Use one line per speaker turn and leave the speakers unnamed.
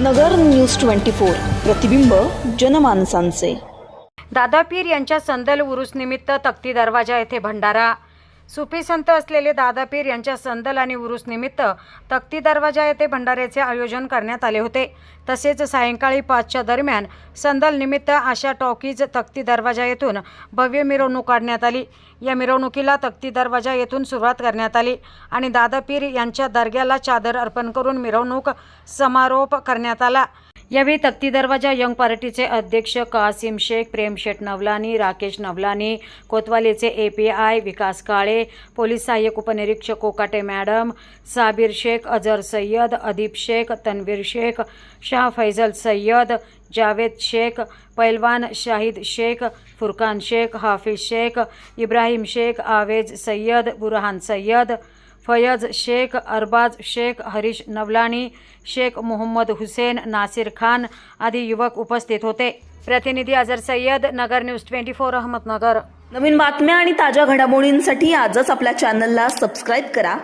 नगर news twenty four प्रतिबिंब जनमानसांचे.
दादा पीर यांच्या संदल उरुसनिमित्त तक्ती दरवाजा येथे भंडारा. सुफी संत असलेले दादा पीर यांच्या संदल आणि उरुस निमित्त तक्ती दरवाजा येथे भंडाऱ्याचे आयोजन करण्यात आले होते. तसेच सायंकाळी पाचच्या दरम्यान संदल निमित्त आशा टॉकीज तक्ती दरवाजा येथून भव्य मिरवणूक काढण्यात आली. या मिरवणुकीला तक्ती दरवाजा येथून सुरुवात करण्यात आली आणि दादा पीर यांच्या दर्ग्याला चादर अर्पण करून मिरवणूक समारोप करण्यात आला. यावेळी तक्ती दरवाजा यंग पार्टीचे अध्यक्ष Kasim Shaikh Prem Sheth Navlani Rakesh Navlani कोतवालीचे A P I Vikas Kale police सहाय्यक उपनिरीक्षक कोकाटे मॅडम साबीर शेख अजर सय्यद अदीप शेख तन्वीर शेख शाह फैजल सय्यद जावेद शेख पैलवान शाहिद शेख फुरकान शेख हाफिज शेख इब्राहिम शेख आवेज सय्यद बुरहान सय्यद फयज शेख अरबाज शेख हरीश नवलाणी शेख मोहम्मद हुसेन नासिर खान आदी युवक उपस्थित होते. प्रतिनिधी Azhar Sayyed Nagar news twenty four Ahmednagar.
नवीन बातम्या आणि ताज्या घडामोडींसाठी आजच आपल्या चॅनलला सबस्क्राईब करा.